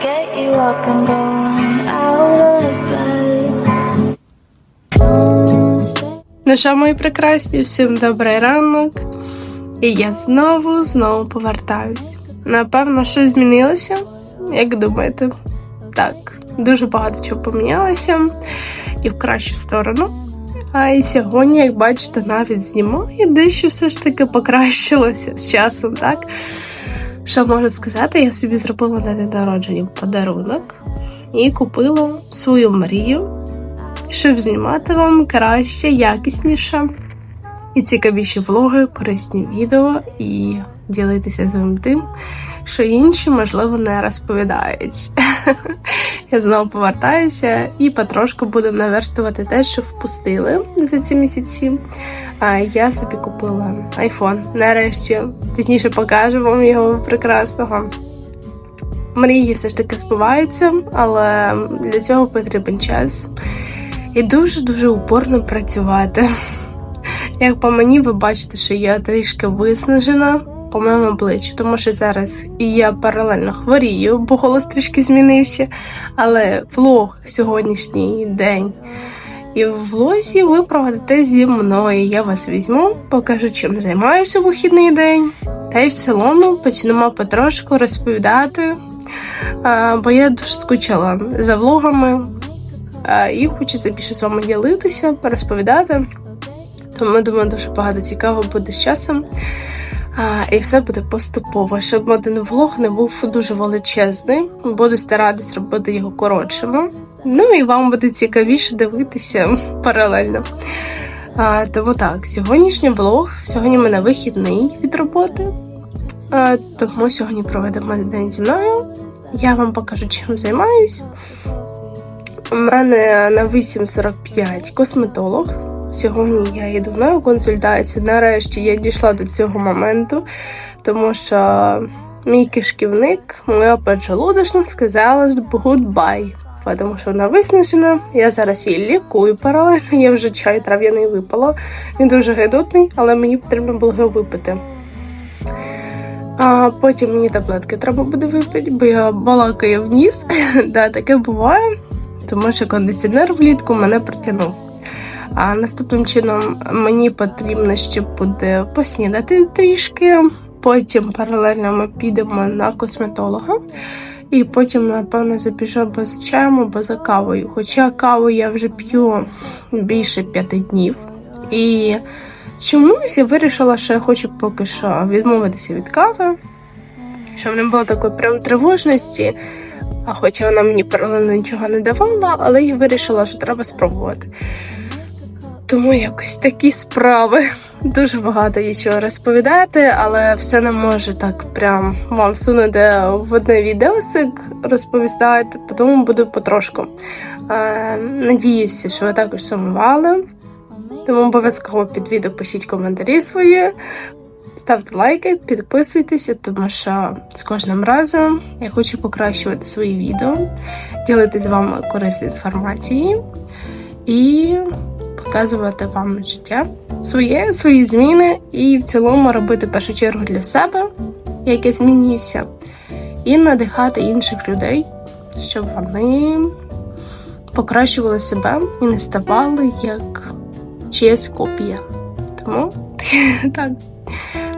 bed. Ну що, мої прекрасні, всім добрий ранок. І я знову, знову повертаюсь. Напевно, щось змінилося, як думаєте? Так, дуже багато чого помінялося і в кращу сторону. А і сьогодні, як бачите, навіть знімаю, дещо все ж таки покращилося з часом, так? Що можу сказати, я собі зробила на день народження подарунок і купила свою мрію щоб знімати вам краще, якісніше і цікавіші влоги, корисні відео і ділитися з вами тим, що інші, можливо, не розповідають. Я знову повертаюся і потрошку будемо наверстувати те, що впустили за ці місяці. А я собі купила iPhone. Нарешті пізніше покажу вам його прекрасного. Мрії все ж таки збуваються, але для цього потрібен час і дуже-дуже упорно працювати. Як по мені, ви бачите, що я трішки виснажена по моєму обличчю, тому що зараз і я паралельно хворію, бо голос трішки змінився. Але влог сьогоднішній день. І в влозі ви проведете зі мною. Я вас візьму, покажу, чим займаюся в вихідний день. Та й в цілому почнемо потрошку розповідати, бо я дуже скучила за влогами. І хочеться більше з вами ділитися, розповідати. Тому думаю, дуже багато цікаво буде з часом. А, І все буде поступово, щоб один влог не був дуже величезний. Буду старатися робити його коротшими. Ну і вам буде цікавіше дивитися паралельно. А, Тому так, сьогоднішній влог. Сьогодні в мене вихідний від роботи. А, Тому сьогодні проведемо день зі мною. Я вам покажу, чим займаюсь. У мене на 8.45 косметолог. Сьогодні я йду на консультацію. Нарешті я дійшла до цього моменту, тому що мій кишківник, моя поджелудочна, сказала гудбай. Тому що вона виснажена. Я зараз її лікую паралельно. Я вже чай трав'яний випала. Він дуже гидотний, але мені потрібно було його випити. А потім мені таблетки треба буде випити, бо я балакаю в ніс. да, таке буває тому що кондиціонер влітку мене притягнув. А наступним чином мені потрібно ще буде поснідати трішки. Потім паралельно ми підемо на косметолога. І потім, напевно, забіжу або за чаєм, або за кавою. Хоча каву я вже п'ю більше п'яти днів. І чомусь я вирішила, що я хочу поки що відмовитися від кави, щоб не було такої прям тривожності. А хоча вона мені паралельно нічого не давала, але я вирішила, що треба спробувати. Тому якось такі справи. Дуже багато є чого розповідати, але все не може так прям вам всунути в одне відеосик розповідати, тому буду потрошку. Е, Надіюся, що ви також сумували. Тому обов'язково під відео пишіть коментарі свої, Ставте лайки, підписуйтеся, тому що з кожним разом я хочу покращувати свої відео, ділитися з вами корисною інформацією і показувати вам життя, своє, свої зміни, і в цілому робити першу чергу для себе, як я змінююся, і надихати інших людей, щоб вони покращували себе і не ставали як чиясь копія. Тому так.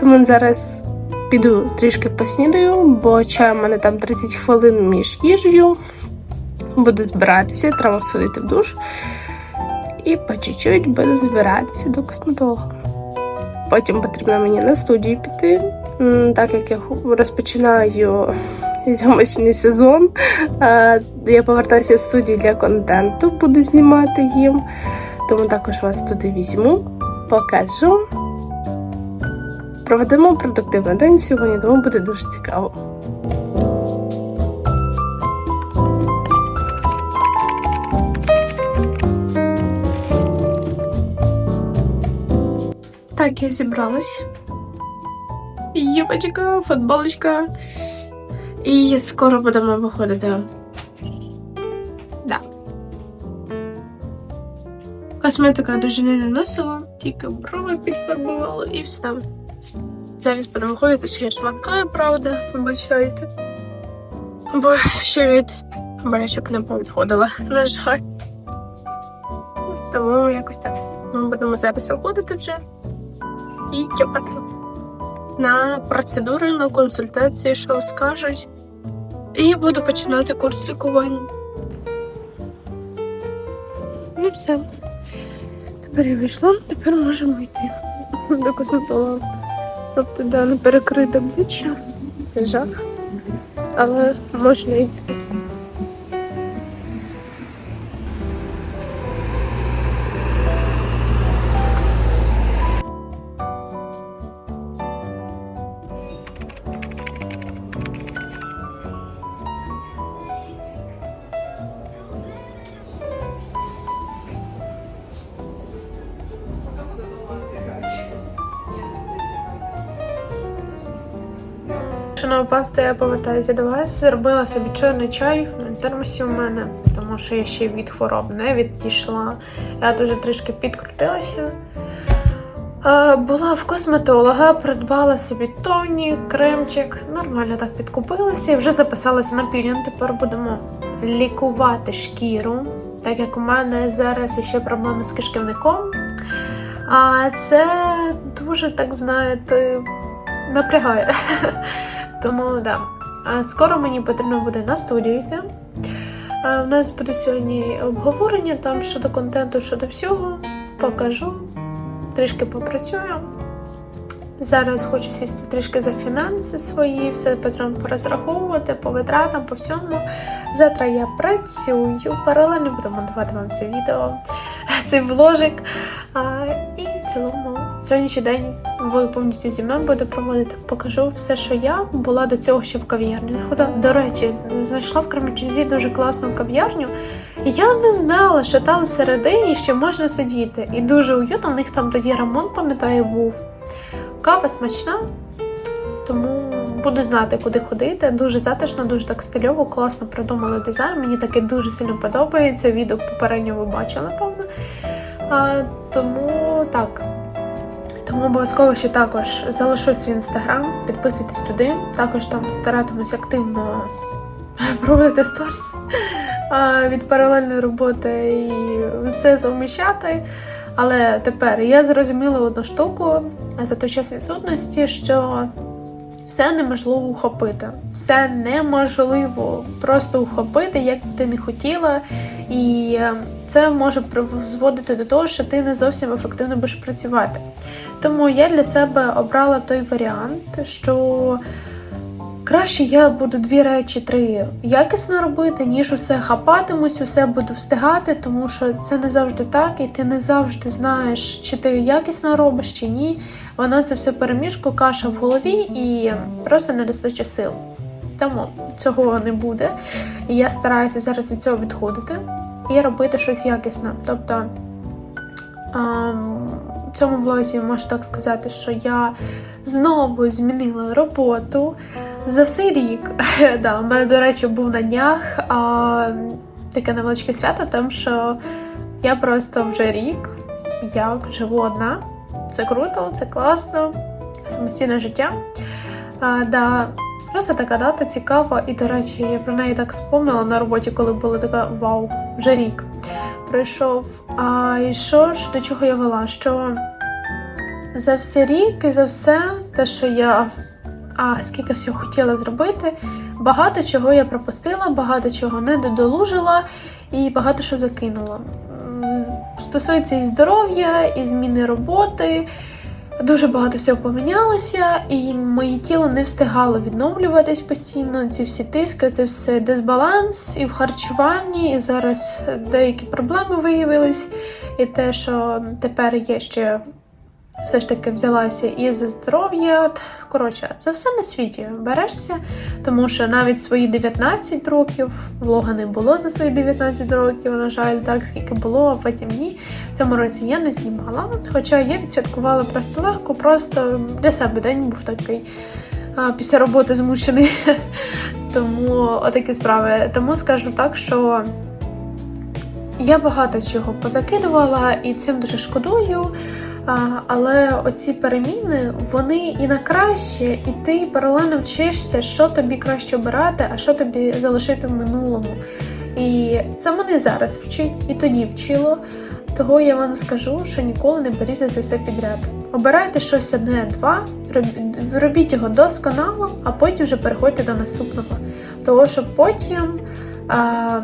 Тому зараз піду трішки поснідаю, бо чай у мене там 30 хвилин між їжею. Буду збиратися, треба сходити в душ. І по чуть-чуть буду збиратися до косметолога. Потім потрібно мені на студію піти, так як я розпочинаю зйомочний сезон. Я повертаюся в студію для контенту, буду знімати їм. Тому також вас туди візьму, покажу. Проведемо продуктивний день сьогодні, тому буде дуже цікаво. Так, я зібралась. Юбочка, футболочка. І скоро будемо виходити. Да. Косметика дуже не наносила, тільки брови підфарбувала і все. Зараз будемо ходити, що я шматкаю, правда, вибачайте. Бо ще від болячок не повідходила, на жаль. Тому якось так. Ми будемо зараз виходити вже. І тепер на процедури, на консультації, що скажуть. І буду починати курс лікування. Ну все. Тепер я вийшла, тепер можемо йти до косметолога. Тобто, да, не перекрите обличчя. Це жах. Але можна йти. Шанова паста, я повертаюся до вас. Зробила собі чорний чай на термосі у мене, тому що я ще від хвороб не відійшла. Я дуже трішки підкрутилася. Була в косметолога, придбала собі тоні, кремчик, нормально так підкупилася і вже записалася на пілінг. Тепер будемо лікувати шкіру, так як у мене зараз ще проблеми з кишківником. А це дуже, так знаєте, напрягає. Тому да. Скоро мені потрібно буде на студію йти. У нас буде сьогодні обговорення там щодо контенту, щодо всього. Покажу, трішки попрацюю. Зараз хочу сісти трішки за фінанси свої, все потрібно порозраховувати по витратам, по всьому. Завтра я працюю, паралельно буду монтувати вам це відео, цей вложик. І в цілому сьогоднішній день ви повністю зі мною буде проводити. Покажу все, що я була до цього ще в кав'ярні. Заходила. До речі, знайшла в Кременчузі дуже класну кав'ярню. Я не знала, що там всередині ще можна сидіти. І дуже уютно, в них там тоді ремонт, пам'ятаю, був. Кава смачна, тому буду знати, куди ходити. Дуже затишно, дуже так стильово, класно придумали дизайн. Мені таке дуже сильно подобається. Відео попередньо ви бачили, напевно. А, тому так. Тому обов'язково ще також залишу свій інстаграм, підписуйтесь туди. Також там старатимусь активно проводити сторіс від паралельної роботи і все совміщати. Але тепер я зрозуміла одну штуку за той час відсутності, що все неможливо ухопити. Все неможливо просто ухопити, як ти не хотіла. І е, це може призводити до того, що ти не зовсім ефективно будеш працювати. Тому я для себе обрала той варіант, що краще я буду дві речі, три якісно робити, ніж усе хапатимусь, усе буду встигати, тому що це не завжди так, і ти не завжди знаєш, чи ти якісно робиш, чи ні. Воно це все переміжку, каша в голові і просто недостача сил. Тому цього не буде. І я стараюся зараз від цього відходити і робити щось якісне. Тобто ем, цьому влозі можу так сказати, що я знову змінила роботу за всей рік. да, у мене, до речі, був на днях а, таке невеличке свято, тому що я просто вже рік як живу одна. Це круто, це класно, самостійне життя. А, да, Просто така дата цікава, і, до речі, я про неї так спомнила на роботі, коли була така вау, вже рік пройшов. А і що ж, до чого я вела? Що за всі рік і за все, те, що я а, скільки всього хотіла зробити, багато чого я пропустила, багато чого не додолужила і багато що закинула. Стосується і здоров'я, і зміни роботи. Дуже багато всього помінялося, і моє тіло не встигало відновлюватись постійно. Ці всі тиски, це все дисбаланс і в харчуванні. І зараз деякі проблеми виявились. І те, що тепер я ще все ж таки взялася і за здоров'я. От, Коротше, за все на світі берешся, тому що навіть свої 19 років влога не було за свої 19 років, на жаль, так скільки було, а потім ні. В цьому році я не знімала. Хоча я відсвяткувала просто легко, просто для себе день був такий. Після роботи змушений. Тому отакі справи. Тому скажу так, що я багато чого позакидувала і цим дуже шкодую. Але оці переміни вони і на краще, і ти паралельно вчишся, що тобі краще обирати, а що тобі залишити в минулому. І це мене зараз вчить, і тоді вчило. Того я вам скажу, що ніколи не беріться за все підряд. Обирайте щось одне-два, робіть його досконало, а потім вже переходьте до наступного. Того, що потім а,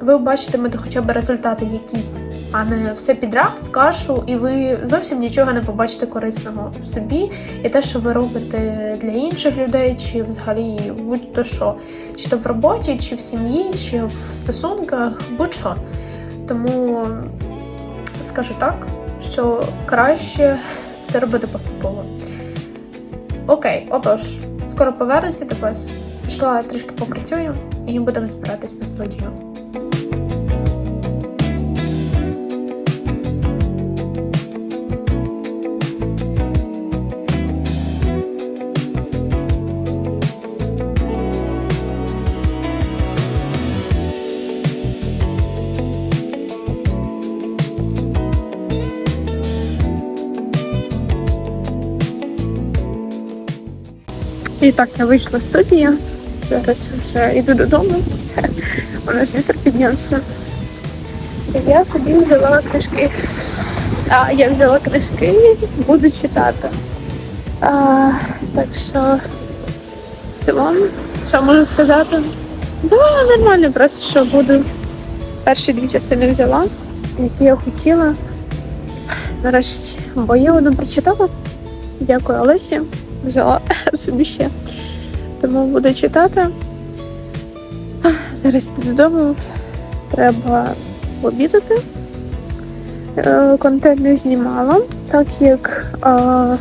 ви бачитимете хоча б результати якісь, а не все підряд в кашу, і ви зовсім нічого не побачите корисного в собі, і те, що ви робите для інших людей, чи взагалі будь-то що, чи то в роботі, чи в сім'ї, чи в стосунках, будь-що. Тому скажу так, що краще все робити поступово. Окей, отож, скоро повернуся до вас. Пішла трішки попрацюю і будемо збиратись на студію. І так, я вийшла з студії. Зараз вже йду додому. У нас вітер піднявся. І я собі взяла книжки. А, я взяла книжки, буду читати. А, так що в цілому, що можу сказати? Ну, нормально, просто що буду. Перші дві частини взяла, які я хотіла. Нарешті, бо я одну прочитала. Дякую, Олесі. Взяла собі ще. Тому буду читати. Зараз йду додому. Треба обідати. Е, Контент не знімала, так як е,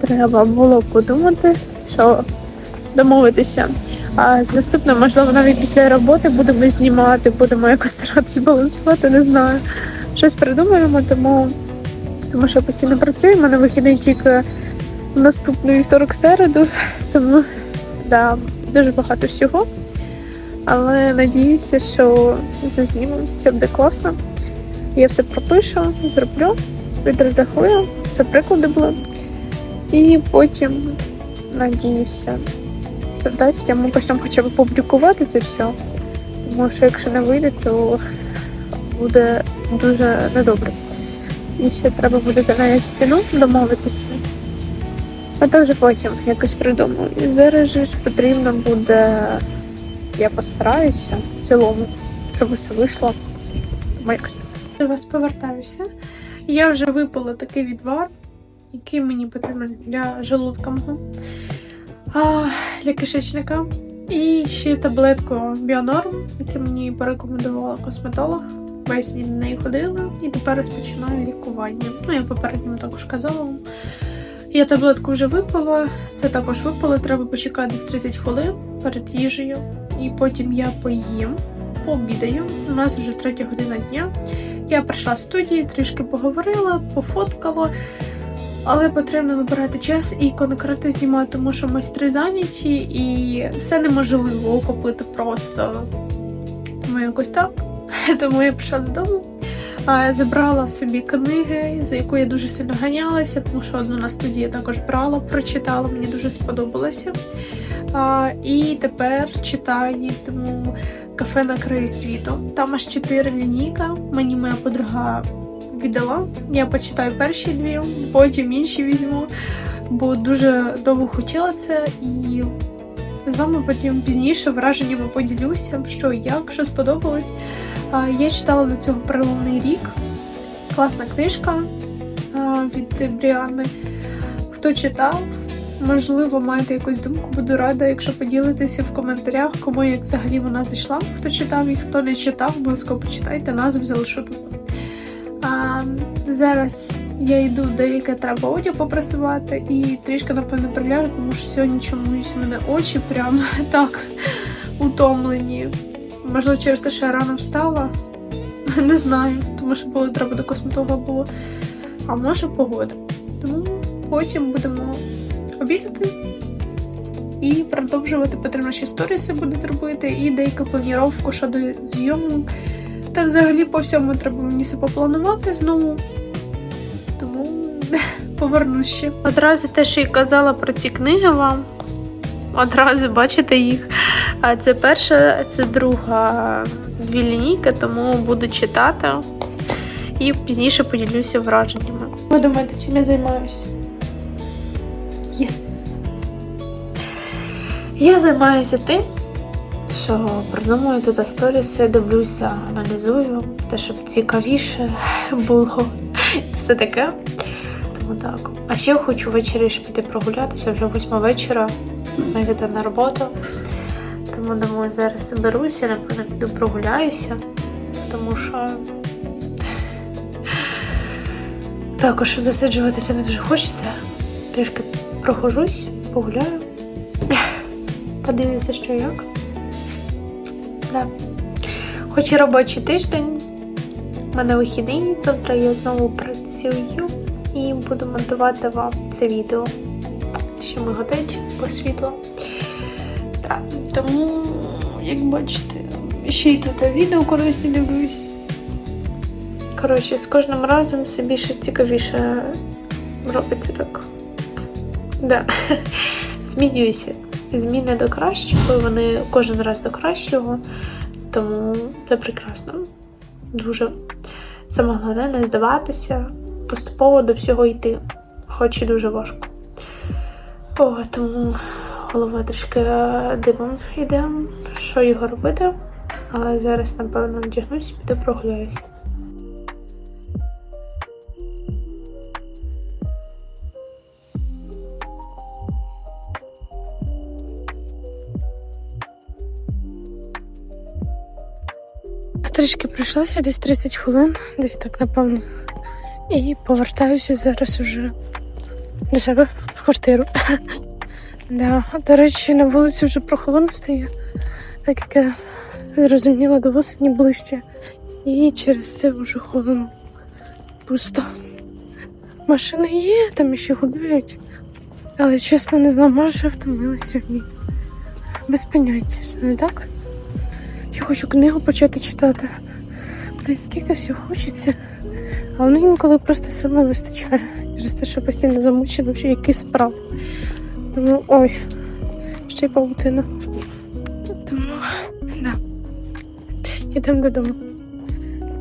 треба було подумати, що домовитися. А з наступного, можливо, навіть після роботи будемо знімати, будемо якось старатися балансувати, не знаю. Щось придумаємо, тому, тому що постійно працюємо на вихідний тільки в наступну вівторок середу, тому да, дуже багато всього. Але надіюся, що зазніму, все буде класно. Я все пропишу, зроблю, відредагую, все приклади були. І потім, надіюся, все вдасться. Ми почнемо хоча б публікувати це все. Тому що якщо не вийде, то буде дуже недобре. І ще треба буде за неї ціну домовитися. А то вже потім якось придумаю. Зараз же ж потрібно буде. Я постараюся в цілому, щоб усе вийшло. Тому якось. До вас повертаюся. Я вже випила такий відвар, який мені потрібен для желудка мого, для кишечника. І ще таблетку Біонорм, яку мені порекомендувала косметолог. Я сьогодні на неї ходила і тепер розпочинаю лікування. Ну, я попередньо також казала вам. Я таблетку вже випила, це також випила, треба почекати десь 30 хвилин перед їжею. І потім я поїм, пообідаю. У нас вже третя година дня. Я прийшла з студії, трішки поговорила, пофоткала, але потрібно вибирати час і конкретно знімати, тому що майстри зайняті і все неможливо охопити просто. Тому якось так. Тому я прийшла додому. Забрала собі книги, за яку я дуже сильно ганялася, тому що одну на студії також брала, прочитала, мені дуже сподобалося. І тепер читаю кафе на краю світу. Там аж чотири лінійка. Мені моя подруга віддала. Я почитаю перші дві, потім інші візьму, бо дуже довго хотіла це і. З вами потім пізніше враженнями поділюся, що як, що сподобалось. Я читала до цього переломний рік. Класна книжка від Бріани. Хто читав, можливо, маєте якусь думку, буду рада, якщо поділитеся в коментарях, кому як взагалі вона зайшла. Хто читав і хто не читав, обов'язково почитайте, назву залишу тут. А, зараз я йду, деяке треба одяг попрацювати і трішки, напевно, приляжу, тому що сьогодні чомусь у мене очі прям так утомлені. Можливо, через те, що я рано встала. Не знаю, тому що було треба до косметолога було. А може погода. Тому потім будемо обідати і продовжувати. Потрібно ще сторіси буде зробити, і деяку планіровку щодо зйомок. Та взагалі по всьому треба мені все попланувати знову. Тому повернусь ще. Одразу те, що й казала про ці книги вам. Одразу бачите їх. А це перша, це друга дві лінійки, тому буду читати і пізніше поділюся враженнями. Ви думаєте, чим я займаюся? Єс! Я займаюся тим, що придумую тут сторіси, дивлюся, аналізую, те, щоб цікавіше було. Все таке. Тому так. А ще хочу ввечері ж піти прогулятися, вже восьма вечора. Ми йдете на роботу. Тому думаю, зараз соберуся, напевно, піду прогуляюся, тому що також засиджуватися не дуже хочеться. Трішки прохожусь, погуляю. Подивлюся, що як. Да. Хоч і робочий тиждень, у мене вихідний, завтра я знову працюю і буду монтувати вам це відео. Ще ми годить по світло. Так, тому, як бачите, ще й тут відео корисні дивлюсь. Коротше, з кожним разом все більше цікавіше робиться так. Да. Змінююся. Зміни до кращого, вони кожен раз до кращого, тому це прекрасно. Дуже саме головне не здаватися, поступово до всього йти, хоч і дуже важко. О, тому голова трішки димом іде, що його робити. Але зараз, напевно, вдягнусь і піду прогуляюсь. Трішки пройшлося, десь 30 хвилин, десь так, напевно. І повертаюся зараз уже до себе в квартиру. Да. До речі, на вулиці вже прохолодно стає, так як я зрозуміла до осені ближче. І через це вже холодно. Пусто. Машини є, там ще гуляють. Але чесно не знаю, може втомилася сьогодні. Без поняття, не так? Ще хочу книгу почати читати. Блін, скільки всього хочеться. А воно інколи просто сил не вистачає. Через те, що постійно замучена, що якийсь справ. Тому ой, ще й паутина. Тому, да. Йдемо додому.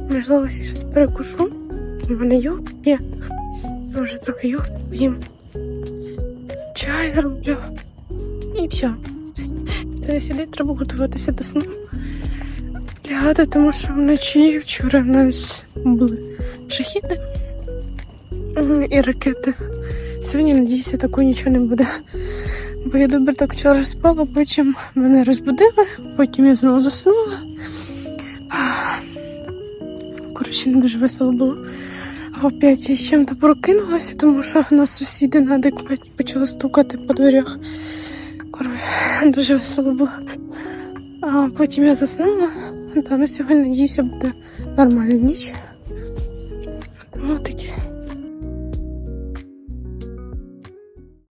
Можливо, ще щось перекушу. У мене йогурт є. Може, трохи йогурт поїм. Чай зроблю. І все. Тоді сюди треба готуватися до сну. Лягати, тому що вночі вчора в нас були шахіди і ракети. Сьогодні, надіюся, такого нічого не буде. Бо я добре так вчора спала, потім мене розбудили, потім я знову заснула. Коротше, не дуже весело було. А опять я чим-то прокинулася, тому що нас сусіди неадекватні почали стукати по дверях. Коротше, дуже весело було. А потім я заснула. Та на сьогодні, надіюся, буде нормальна ніч.